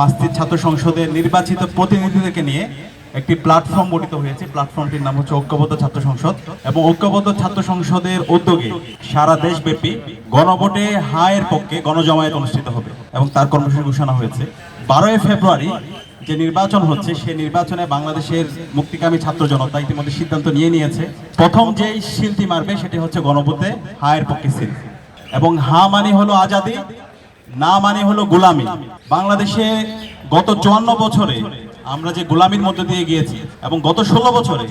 পাঁচটি ছাত্র সংসদের নির্বাচিত প্রতিনিধিদেরকে নিয়ে একটি প্ল্যাটফর্ম গঠিত হয়েছে। প্ল্যাটফর্মটির নাম হচ্ছে ঐক্যবদ্ধ ছাত্র সংসদ এবং ঐক্যবদ্ধ ছাত্র সংসদের উদ্যোগে সারা দেশব্যাপী গণভোটে হায়ের পক্ষে গণজমায়েত অনুষ্ঠিত হবে এবং তার কর্মসূচি ঘোষণা হয়েছে। বারোই ফেব্রুয়ারি যে নির্বাচন হচ্ছে, সেই নির্বাচনে বাংলাদেশের মুক্তিকামী ছাত্র জনতা ইতিমধ্যে সিদ্ধান্ত নিয়ে নিয়েছে। প্রথম যেই শিলটি মারবে, সেটি হচ্ছে গণভোটে হায়ের পক্ষে সিল। এবং হা মানে হলো আজাদি না মানে হলো গোলামি। বাংলাদেশে গত চুয়ান্ন বছরে আমরা যে গোলামির মধ্য দিয়ে গিয়েছি এবং গত ষোলো বছরে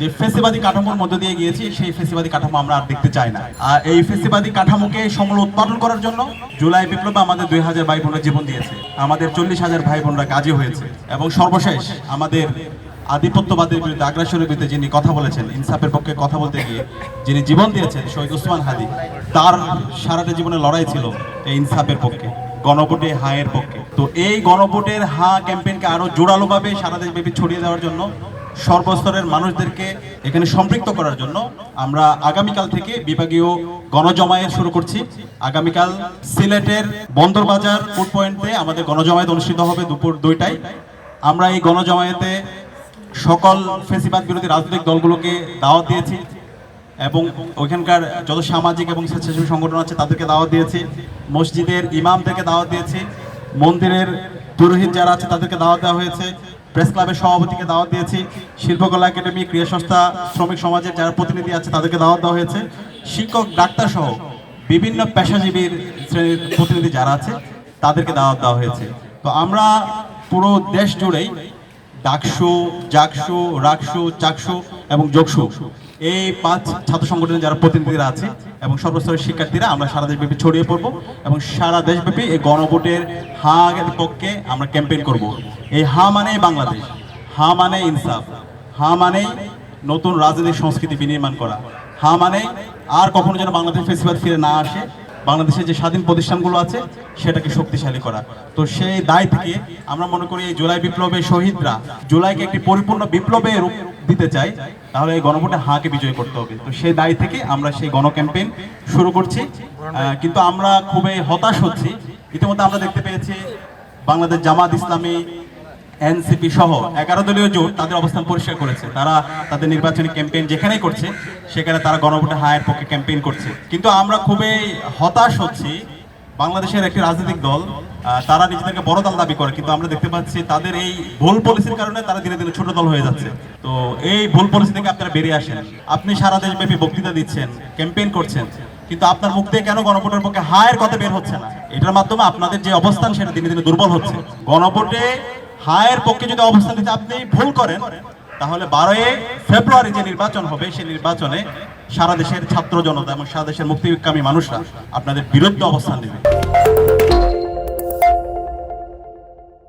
যে ফেসিবাদী কাঠামোর মধ্যে দিয়ে গিয়েছি, সেই ফেসিবাদী কাঠামো আমরা আর দেখতে চাই না। আর এই ফেসিবাদী কাঠামোকে সমূল উৎপাদন করার জন্য জুলাই বিপ্লব আমাদের দুই হাজার ভাই বোনরা জীবন দিয়েছে। আমাদের চল্লিশ হাজার ভাই বোনরা কাজে হয়েছে এবং সর্বশেষ আমাদের আধিপত্যবাদের বিরুদ্ধে আগ্রাসনের বিরুদ্ধে যিনি কথা বলেছেন, ইনসাফের পক্ষে কথা বলতে গিয়ে যিনি জীবন দিয়েছেন, শহীদ ওসমান হাদি, তার সারাটা জীবনে লড়াই ছিল এই ইনসাফের পক্ষে, গণভোটে হায়ের পক্ষে। তো এই গণভোটের হা ক্যাম্পেইনকে আরও জোরালোভাবে সারা দেশব্যাপী ছড়িয়ে দেওয়ার জন্য, সর্বস্তরের মানুষদেরকে এখানে সম্পৃক্ত করার জন্য আমরা আগামীকাল থেকে বিভাগীয় গণজমায়েত শুরু করছি। আগামীকাল সিলেটের বন্দরবাজার ফুড পয়েন্টে আমাদের গণজমায়েত অনুষ্ঠিত হবে দুপুর দুইটায়। আমরা এই গণজমায়েতে সকল ফেসিবাদ বিরোধী রাজনৈতিক দলগুলোকে দাওয়াত দিয়েছি এবং ওইখানকার যত সামাজিক এবং স্বেচ্ছাসেবী সংগঠন আছে তাদেরকে দাওয়াত দিয়েছি। মসজিদের ইমামদেরকে দাওয়াত দিয়েছি। মন্দিরের পুরোহিত যারা আছে তাদেরকে দাওয়াত দেওয়া হয়েছে। প্রেস ক্লাবের সভাপতিকে দাওয়াত দিয়েছি। শিল্পকলা একাডেমি ক্রিয়া সংস্থা, শ্রমিক সমাজের যারা প্রতিনিধি আছে তাদেরকে দাওয়াত দেওয়া হয়েছে। শিক্ষক, ডাক্তার সহ বিভিন্ন পেশাজীবীর শ্রেণির প্রতিনিধি যারা আছে তাদেরকে দাওয়াত দেওয়া হয়েছে। তো আমরা পুরো দেশ জুড়েই ডাকসু জাকসু রাকসু চাকসু এবং যোগসু। এই পাঁচ ছাত্র সংগঠনের যারা প্রতিনিধিরা আছে এবং সর্বস্তরের শিক্ষার্থীরা, আমরা সারা দেশব্যাপী ছড়িয়ে পড়ব এবং সারা দেশব্যাপী এই গণভোটের হা পক্ষে আমরা ক্যাম্পেইন করব। এই হা মানে বাংলাদেশ, হা মানে ইনসাফ, হা মানে নতুন রাজনৈতিক সংস্কৃতি বিনির্মাণ করা, হা মানে আর কখনো যেন বাংলাদেশ ফেসিবাদ ফিরে না আসে। বাংলাদেশের যে স্বাধীন প্রতিষ্ঠানগুলো আছে, সেটাকে শক্তিশালী করা। তো সেই দায় থেকে আমরা মনে করি এই জুলাই বিপ্লবের শহীদরা জুলাইকে একটি পরিপূর্ণ বিপ্লবে রূপ দিতে চাই তাহলে এই গণভোটে হাঁকে বিজয় করতে হবে। তো সেই দায় থেকে আমরা সেই গণ ক্যাম্পেইন শুরু করছি। কিন্তু আমরা খুবই হতাশ হচ্ছি। ইতিমধ্যে আমরা দেখতে পেয়েছি বাংলাদেশ জামাত ইসলামী এনসিপি সহ এগারো দলীয় জোট তাদের অবস্থান পরিষ্কার করেছে। তারা তাদের নির্বাচনী ক্যাম্পেইন যেখানেই করছে, সেখানে তারা গণভোটে হায়ের পক্ষে ক্যাম্পেইন করছে। কিন্তু আমরা খুবই হতাশ হচ্ছি। বাংলাদেশের একটি রাজনৈতিক দল তারা নিজেদেরকে বড় দল দাবি করে, কিন্তু আমরা দেখতে পাচ্ছি তাদের এই ভুল পলিসির কারণে তারা ধীরে ধীরে ছোট দল হয়ে যাচ্ছে। তো এই ভুল পলিসি থেকে আপনারা বেরিয়ে আসেন। আপনি সারা দেশব্যাপী বক্তৃতা দিচ্ছেন, ক্যাম্পেইন করছেন, কিন্তু আপনার মুখ দিয়ে কেন গণভোটের পক্ষে হায়ের কথা বের হচ্ছে না? এটার মাধ্যমে আপনাদের যে অবস্থান সেটা দিনে দিনে দুর্বল হচ্ছে। গণভোটে হায়ের পক্ষে যদি অবস্থান নিতে আপনি ভুল করেন, তাহলে বারোই ফেব্রুয়ারি যে নির্বাচন হবে, সেই নির্বাচনে সারা দেশের ছাত্র জনতা এবং সারা দেশের মুক্তিকামী মানুষরা আপনাদের বিরুদ্ধে অবস্থান নেবে।